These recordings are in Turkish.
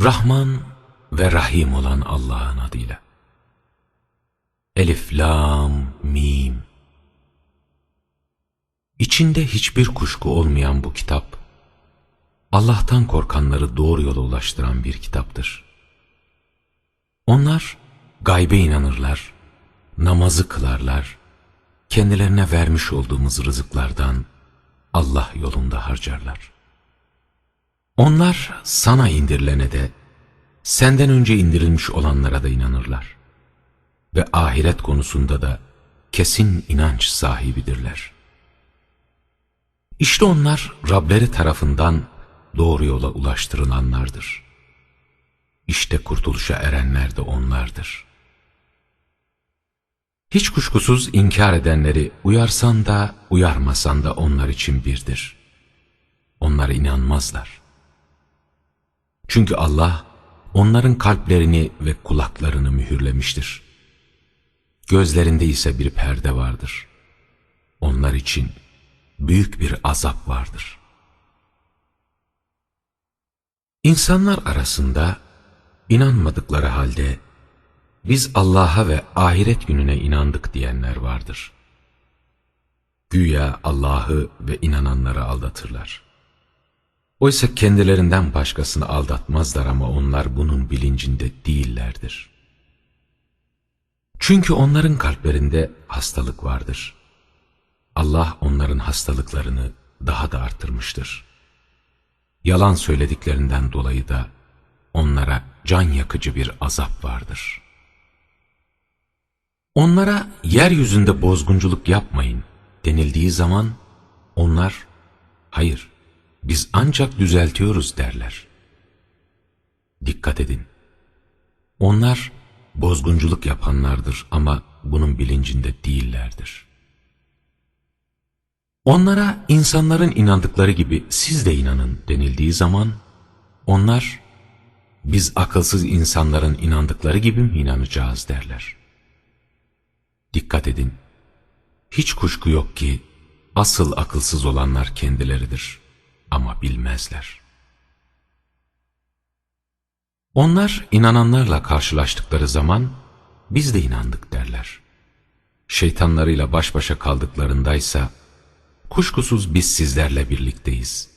Rahman ve Rahim olan Allah'ın adıyla. Elif, Lam, Mim. İçinde hiçbir kuşku olmayan bu kitap, Allah'tan korkanları doğru yola ulaştıran bir kitaptır. Onlar gaybe inanırlar, namazı kılarlar, kendilerine vermiş olduğumuz rızıklardan Allah yolunda harcarlar. Onlar sana indirilene de, senden önce indirilmiş olanlara da inanırlar. Ve ahiret konusunda da kesin inanç sahibidirler. İşte onlar Rableri tarafından doğru yola ulaştırılanlardır. İşte kurtuluşa erenler de onlardır. Hiç kuşkusuz inkar edenleri uyarsan da uyarmasan da onlar için birdir. Onlar inanmazlar. Çünkü Allah onların kalplerini ve kulaklarını mühürlemiştir. Gözlerinde ise bir perde vardır. Onlar için büyük bir azap vardır. İnsanlar arasında inanmadıkları halde biz Allah'a ve ahiret gününe inandık diyenler vardır. Güya Allah'ı ve inananları aldatırlar. Oysa kendilerinden başkasını aldatmazlar ama onlar bunun bilincinde değillerdir. Çünkü onların kalplerinde hastalık vardır. Allah onların hastalıklarını daha da arttırmıştır. Yalan söylediklerinden dolayı da onlara can yakıcı bir azap vardır. Onlara yeryüzünde bozgunculuk yapmayın denildiği zaman onlar hayır biz ancak düzeltiyoruz derler. Dikkat edin. Onlar bozgunculuk yapanlardır ama bunun bilincinde değillerdir. Onlara insanların inandıkları gibi siz de inanın denildiği zaman onlar biz akılsız insanların inandıkları gibi mi inanacağız derler. Dikkat edin. Hiç kuşku yok ki asıl akılsız olanlar kendileridir ama bilmezler. Onlar inananlarla karşılaştıkları zaman biz de inandık derler. Şeytanlarıyla baş başa kaldıklarındaysa kuşkusuz biz sizlerle birlikteyiz.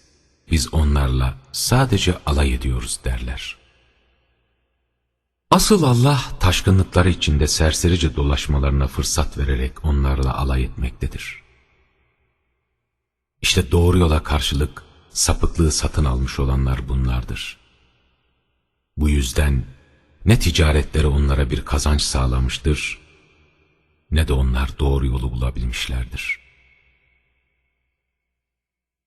Biz onlarla sadece alay ediyoruz derler. Asıl Allah taşkınlıkları içinde serserice dolaşmalarına fırsat vererek onlarla alay etmektedir. İşte doğru yola karşılık sapıklığı satın almış olanlar bunlardır. Bu yüzden ne ticaretleri onlara bir kazanç sağlamıştır, ne de onlar doğru yolu bulabilmişlerdir.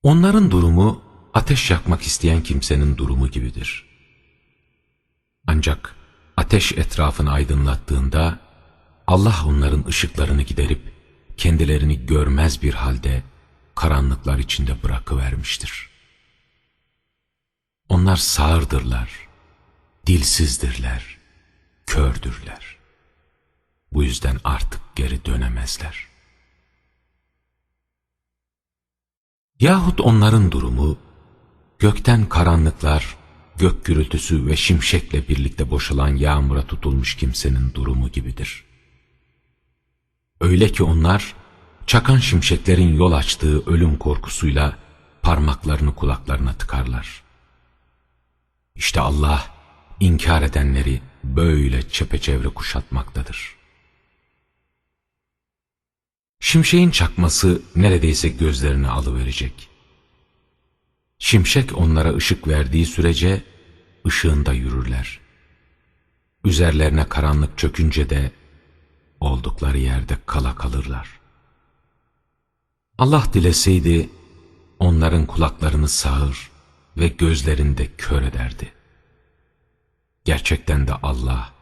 Onların durumu ateş yakmak isteyen kimsenin durumu gibidir. Ancak ateş etrafını aydınlattığında Allah onların ışıklarını giderip kendilerini görmez bir halde karanlıklar içinde bırakıvermiştir. Onlar sağırdırlar, dilsizdirler, kördürler. Bu yüzden artık geri dönemezler. Yahut onların durumu, gökten karanlıklar, gök gürültüsü ve şimşekle birlikte boşalan yağmura tutulmuş kimsenin durumu gibidir. Öyle ki onlar, çakan şimşeklerin yol açtığı ölüm korkusuyla parmaklarını kulaklarına tıkarlar. İşte Allah, inkar edenleri böyle çepeçevre kuşatmaktadır. Şimşeğin çakması neredeyse gözlerini alıverecek. Şimşek onlara ışık verdiği sürece ışığında yürürler. Üzerlerine karanlık çökünce de oldukları yerde kala kalırlar. Allah dileseydi onların kulaklarını sağır ve gözlerinde kör ederdi. Gerçekten de Allah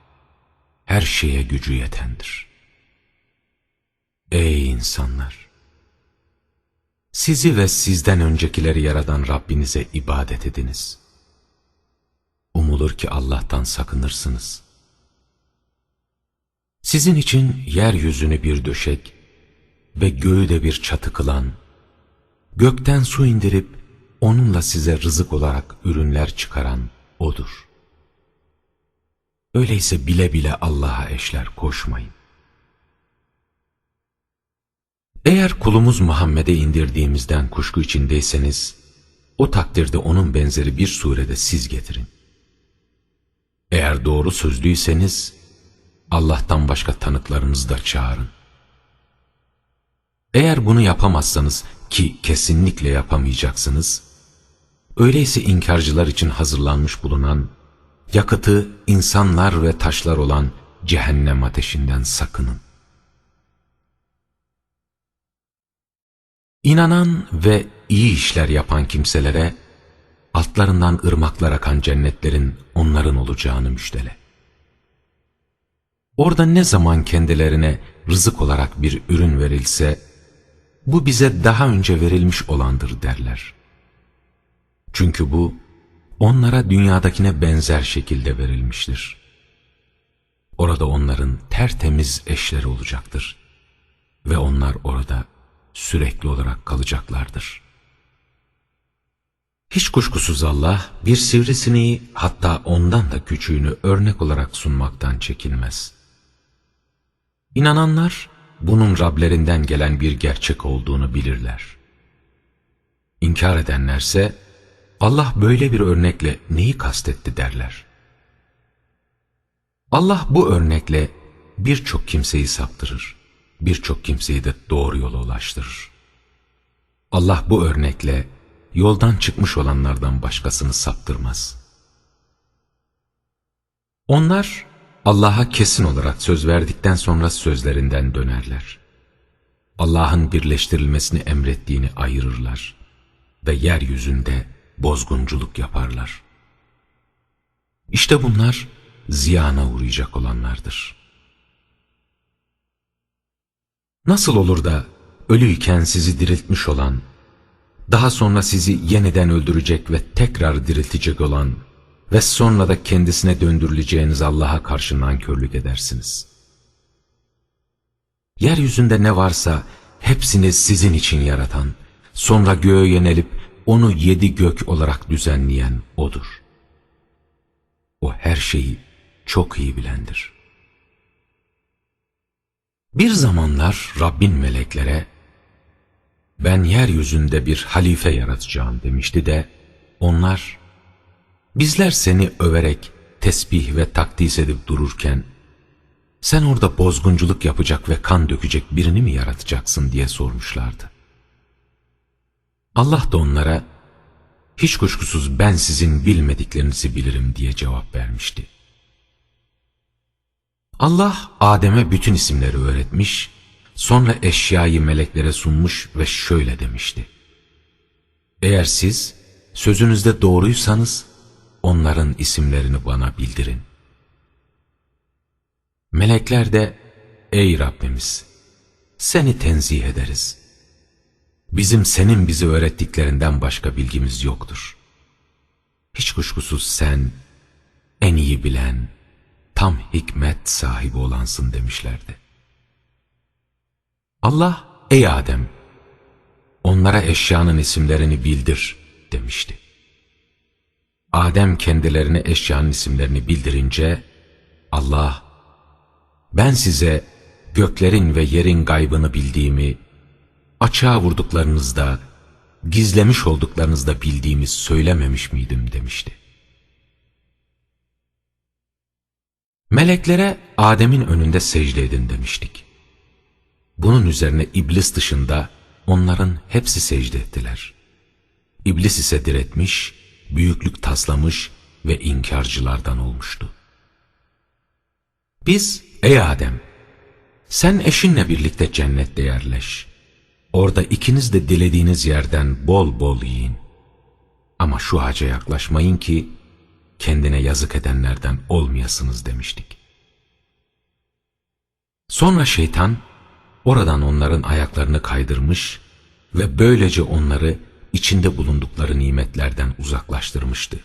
her şeye gücü yetendir. Ey insanlar! Sizi ve sizden öncekileri yaradan Rabbinize ibadet ediniz. Umulur ki Allah'tan sakınırsınız. Sizin için yeryüzünü bir döşek ve göğü de bir çatı kılan, gökten su indirip onunla size rızık olarak ürünler çıkaran O'dur. Öyleyse bile bile Allah'a eşler koşmayın. Eğer kulumuz Muhammed'e indirdiğimizden kuşku içindeyseniz, o takdirde onun benzeri bir surede siz getirin. Eğer doğru sözlüyseniz, Allah'tan başka tanıklarınızı da çağırın. Eğer bunu yapamazsanız ki kesinlikle yapamayacaksınız, öyleyse inkarcılar için hazırlanmış bulunan, yakıtı insanlar ve taşlar olan cehennem ateşinden sakının. İnanan ve iyi işler yapan kimselere, altlarından ırmaklar akan cennetlerin onların olacağını müjdele. Orada ne zaman kendilerine rızık olarak bir ürün verilse, bu bize daha önce verilmiş olandır derler. Çünkü bu, onlara dünyadakine benzer şekilde verilmiştir. Orada onların tertemiz eşleri olacaktır. Ve onlar orada sürekli olarak kalacaklardır. Hiç kuşkusuz Allah bir sivrisineği hatta ondan da küçüğünü örnek olarak sunmaktan çekinmez. İnananlar bunun Rablerinden gelen bir gerçek olduğunu bilirler. İnkar edenlerse Allah böyle bir örnekle neyi kastetti derler. Allah bu örnekle birçok kimseyi saptırır, birçok kimseyi de doğru yola ulaştırır. Allah bu örnekle yoldan çıkmış olanlardan başkasını saptırmaz. Onlar Allah'a kesin olarak söz verdikten sonra sözlerinden dönerler. Allah'ın birleştirilmesini emrettiğini ayırırlar ve yeryüzünde bozgunculuk yaparlar. İşte bunlar ziyana uğrayacak olanlardır. Nasıl olur da ölüyken sizi diriltmiş olan, daha sonra sizi yeniden öldürecek ve tekrar diriltecek olan ve sonra da kendisine döndürüleceğiniz Allah'a karşı nankörlük edersiniz. Yeryüzünde ne varsa hepsini sizin için yaratan, sonra göğe yönelip onu yedi gök olarak düzenleyen O'dur. O her şeyi çok iyi bilendir. Bir zamanlar Rabbin meleklere, ben yeryüzünde bir halife yaratacağım demişti de, onlar, bizler seni överek tesbih ve takdis edip dururken, sen orada bozgunculuk yapacak ve kan dökecek birini mi yaratacaksın diye sormuşlardı. Allah da onlara, hiç kuşkusuz ben sizin bilmediklerinizi bilirim diye cevap vermişti. Allah Adem'e bütün isimleri öğretmiş, sonra eşyayı meleklere sunmuş ve şöyle demişti. Eğer siz sözünüzde doğruysanız onların isimlerini bana bildirin. Melekler de ey Rabbimiz seni tenzih ederiz. Bizim senin bizi öğrettiklerinden başka bilgimiz yoktur. Hiç kuşkusuz sen en iyi bilen, tam hikmet sahibi olansın demişlerdi. Allah, ey Adem, onlara eşyanın isimlerini bildir demişti. Adem kendilerine eşyanın isimlerini bildirince, Allah, ben size göklerin ve yerin gaybını bildiğimi, açığa vurduklarınızda, gizlemiş olduklarınızda bildiğimi söylememiş miydim demişti. Meleklere Adem'in önünde secde edin demiştik. Bunun üzerine iblis dışında onların hepsi secde ettiler. İblis ise diretmiş, büyüklük taslamış ve inkarcılardan olmuştu. Biz, ey Adem, sen eşinle birlikte cennette yerleş. Orada ikiniz de dilediğiniz yerden bol bol yiyin. Ama şu ağaca yaklaşmayın ki kendine yazık edenlerden olmayasınız demiştik. Sonra şeytan oradan onların ayaklarını kaydırmış ve böylece onları içinde bulundukları nimetlerden uzaklaştırmıştı.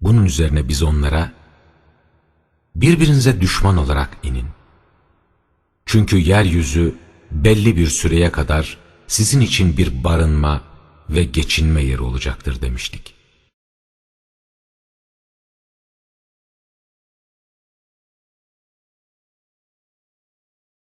Bunun üzerine biz onlara birbirinize düşman olarak inin. Çünkü yeryüzü belli bir süreye kadar sizin için bir barınma ve geçinme yeri olacaktır demiştik.